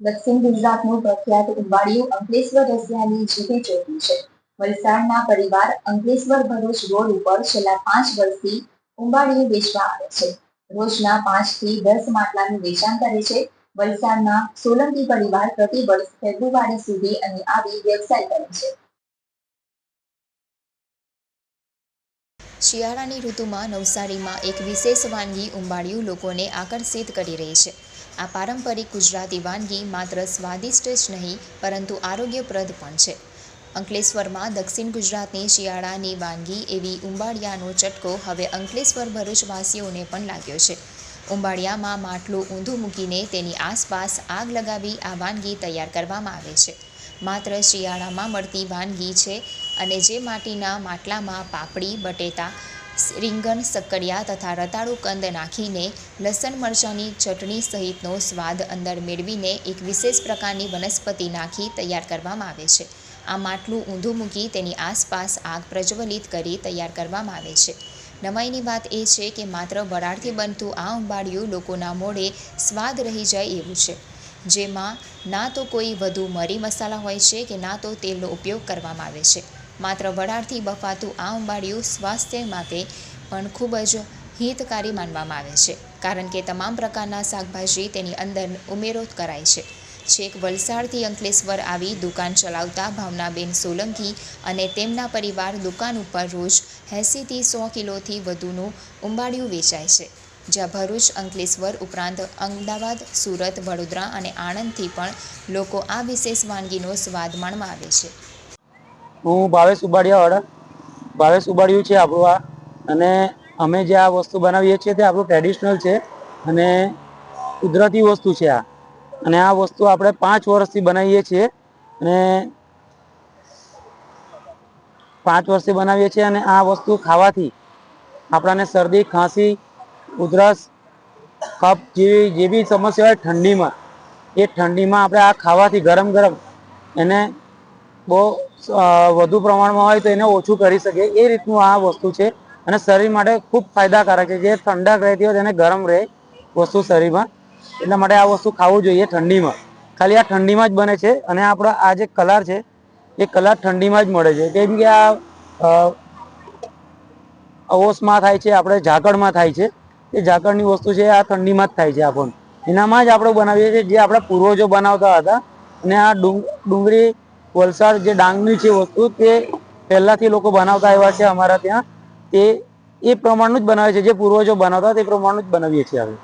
દક્ષિણ ગુજરાતનું પ્રખ્યાત ઉંબાડિયું અંકલેશ્વર રસિયાની જીભે ચોટી છે. વલસાડના પરિવાર અંકલેશ્વર ભરૂચ રોડ ઉપર છેલ્લા પાંચ વર્ષથી ઉંબાડિયું વેચવા આવે છે. રોજના પાંચથી દસ માટલાનું વેચાણ કરે છે. વલસાડના સોલંકી પરિવાર પ્રતિ વર્ષ ફેબ્રુઆરી સુધી અને આવી વ્યવસાય કરે છે. શિયાળાની ઋતુમાં નવસારીમાં એક વિશેષ વાનગી ઉંબાડિયું લોકોને આકર્ષિત કરી રહી છે. આ પારંપરિક ગુજરાતી વાનગી માત્ર સ્વાદિષ્ટ જ નહીં, પરંતુ આરોગ્યપ્રદ પણ છે. અંકલેશ્વરમાં દક્ષિણ ગુજરાતની શિયાળાની વાનગી એવી ઉંબાડિયાનો ચટકો હવે અંકલેશ્વર ભરૂચવાસીઓને પણ લાગ્યો છે. ઉંબાડિયામાં માટલું ઊંધું મૂકીને તેની આસપાસ આગ લગાવી આ વાનગી તૈયાર કરવામાં આવે છે. માત્ર શિયાળામાં મળતી વાનગી છે અને જે માટીના માટલામાં પાપડી, બટેટા રીંગણ સક્કરિયા તથા રતાળુ કંદ નાખીને લસણ મરચાંની ચટણી સહિતનો સ્વાદ અંદર મેળવીને એક વિશેષ પ્રકારની વનસ્પતિ નાખી તૈયાર કરવામાં આવે છે. આ માટલું ઊંધું મૂકી તેની આસપાસ આગ પ્રજ્વલિત કરી તૈયાર કરવામાં આવે છે. નવાઈની વાત એ છે કે માત્ર વરાળથી બનતું આ ઉંબાડિયું લોકોના મોઢે સ્વાદ રહી જાય એવું છે. જેમાં ના તો કોઈ વધુ મરી મસાલા હોય છે કે ના તો તેલનો ઉપયોગ કરવામાં આવે છે. માત્ર વરાળથી બફાતું આ ઉંબાડિયું સ્વાસ્થ્ય માટે પણ ખૂબ જ હિતકારી માનવામાં આવે છે, કારણ કે તમામ પ્રકારના શાકભાજી તેની અંદર ઉમેરો કરાય છે. છેક વલસાડથી અંકલેશ્વર આવી દુકાન ચલાવતા ભાવનાબેન સોલંકી અને તેમના પરિવાર દુકાન ઉપર રોજ એંસીથી સો કિલોથી વધુનું ઉંબાડિયું વેચાય છે, જ્યાં ભરૂચ, અંકલેશ્વર ઉપરાંત અમદાવાદ, સુરત, વડોદરા અને આણંદથી પણ લોકો આ વિશેષ વાનગીનો સ્વાદ માણવા આવે છે. હું ભાવેશ ઉબાડિયાવાળા ભાવેશ ઉબાડિયું છે આપણું આ. અને અમે જે આ વસ્તુ બનાવીએ છીએ તે આપણું ટ્રેડિશનલ છે. અને કુદરતી વસ્તુ છે આ. અને આ વસ્તુ આપણે પાંચ વર્ષથી બનાવીએ છીએ. અને પાંચ વર્ષથી બનાવીએ છીએ અને આ વસ્તુ ખાવાથી આપણાને શરદી, ખાંસી, ઉધરસ, કફ જેવી બી સમસ્યા હોય ઠંડીમાં. એ ઠંડીમાં આપણે આ ખાવાથી ગરમ ગરમ એને બહુ વધુ પ્રમાણમાં હોય તો એને ઓછું કરી શકે. એ રીતનું આ વસ્તુ છે અને શરીર માટે ખૂબ ફાયદાકારક છે. જે ઠંડક રહેતી હોય તેને ગરમ રહે વસ્તુ શરીરમાં. એટલા માટે આ વસ્તુ ખાવું જોઈએ ઠંડીમાં. ખાલી આ ઠંડીમાં જ બને છે અને આપણા આ જે કલર છે, એ કલર ઠંડીમાં જ મળે છે. કેમ કે આ અવોશમાં થાય છે, આપણે ઝાકળમાં થાય છે. એ ઝાકળની વસ્તુ છે, આ ઠંડીમાં જ થાય છે આપણને એનામાં જ આપણે બનાવીએ છીએ જે આપણા પૂર્વજો બનાવતા હતા. અને આ ડુંગ, ડુંગળી વલસાડ જે ડાંગની છે વસ્તુ તે પહેલાથી લોકો બનાવતા આવ્યા છે અમારા ત્યાં, તે એ પ્રમાણનું જ બનાવે છે. જે પૂર્વજો બનાવતા તે પ્રમાણનું જ બનાવીએ છીએ હવે